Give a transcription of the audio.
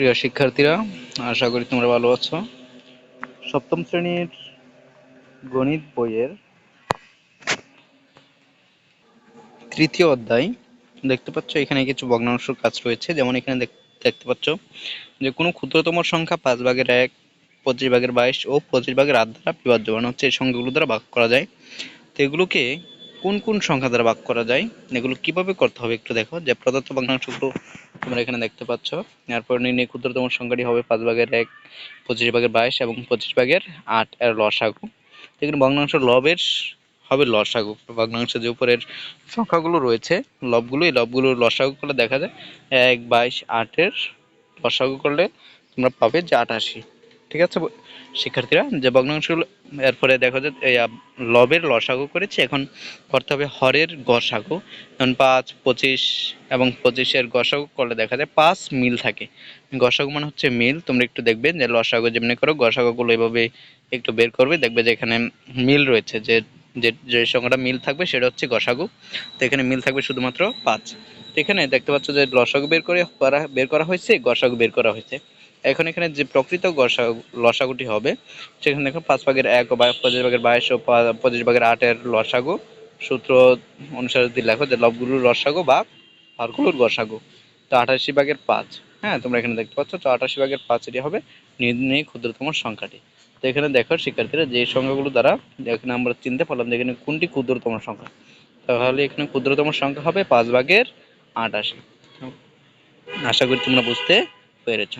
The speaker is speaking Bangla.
প্রিয় শিক্ষার্থীরা, আশা করি তোমরা ভালো আছো। সপ্তম শ্রেণির গণিত বইয়ের তৃতীয় অধ্যায় দেখতে পাচ্ছ, এখানে কিছু ভগ্নাংশের কাজ রয়েছে। যেমন এখানে দেখ- দেখতে পাচ্ছ যে, কোনো ক্ষুদ্রতম সংখ্যা পাঁচ ভাগের এক, পঁচিশ ভাগের বাইশ ও পঁচিশ ভাগের আট দ্বারা বিভাজ্য মানে হচ্ছে এই সংখ্যাগুলো দ্বারা ভাগ করা যায়। তো এগুলোকে কোন কোন সংখ্যা দ্বারা ভাগ করা যায়? এগুলো কীভাবে করতে হবে একটু দেখো। যে প্রদত্ত ভগ্নাংশগুলো তোমরা এখানে দেখতে পাচ্ছ। এরপর নির্ণয় ক্ষুদ্রতম সংখ্যাটি হবে পাঁচ ভাগের এক, পঁচিশ ভাগের বাইশ এবং পঁচিশ ভাগের আট এর লসাগু। এখানে ভগ্নাংশ লবের হবে লসাগু। ভগ্নাংশ যে উপরের সংখ্যাগুলো রয়েছে, লবগুলো, এই লবগুলোর লসাগু করলে দেখা যায় এক, বাইশ, আটের লসাগু করলে তোমরা পাবে যে আটাশি। ঠিক আছে? শিক্ষার্থীরা, যে ভগ্নাংশগুলো, এরপরে দেখো যে লবের লসাগু করেছি, এখন করতে হবে হরের গসাগু। যেমন পাঁচ, পঁচিশ এবং পঁচিশের গসাগু করলে দেখা যায় পাঁচ মিল থাকে। গসাগু মানে হচ্ছে মিল, তোমরা একটু দেখবে যে লসাগু যেমনি করো, গসাগুগুলো এভাবে একটু বের করবে, দেখবে যে এখানে মিল রয়েছে, যে যে যে সংখ্যাটা মিল থাকবে সেটা হচ্ছে গসাগু। তো এখানে মিল থাকবে শুধুমাত্র পাঁচ। তো এখানে দেখতে পাচ্ছ যে লসাগু বের করা বের করা হয়েছে, গসাগু বের করা হয়েছে। এখন এখানে যে প্রকৃত লসাগুটি হবে, সেখানে দেখো পাঁচ ভাগের এক বা- পঁচিশ ভাগের বাইশ ও পঁচিশ ভাগের আটের লসাগু। সূত্র অনুসারে যদি লেখো যে লবগুলোর লসাগু বা হরগুলোর গসাগু, তো আঠাশি ভাগের পাঁচ। হ্যাঁ তোমরা এখানে দেখতে পাচ্ছ, তো আঠাশি ভাগের পাঁচ এটি হবে নির্ণয় ক্ষুদ্রতম সংখ্যাটি। তো এখানে দেখো শিক্ষার্থীরা যে সংখ্যাগুলো দ্বারা এখানে আমরা চিনতে পারলাম যে এখানে কোনটি ক্ষুদ্রতম সংখ্যা। তাহলে এখানে ক্ষুদ্রতম সংখ্যা হবে পাঁচ ভাগের আটাশি। আশা করি তোমরা বুঝতে পেরেছ।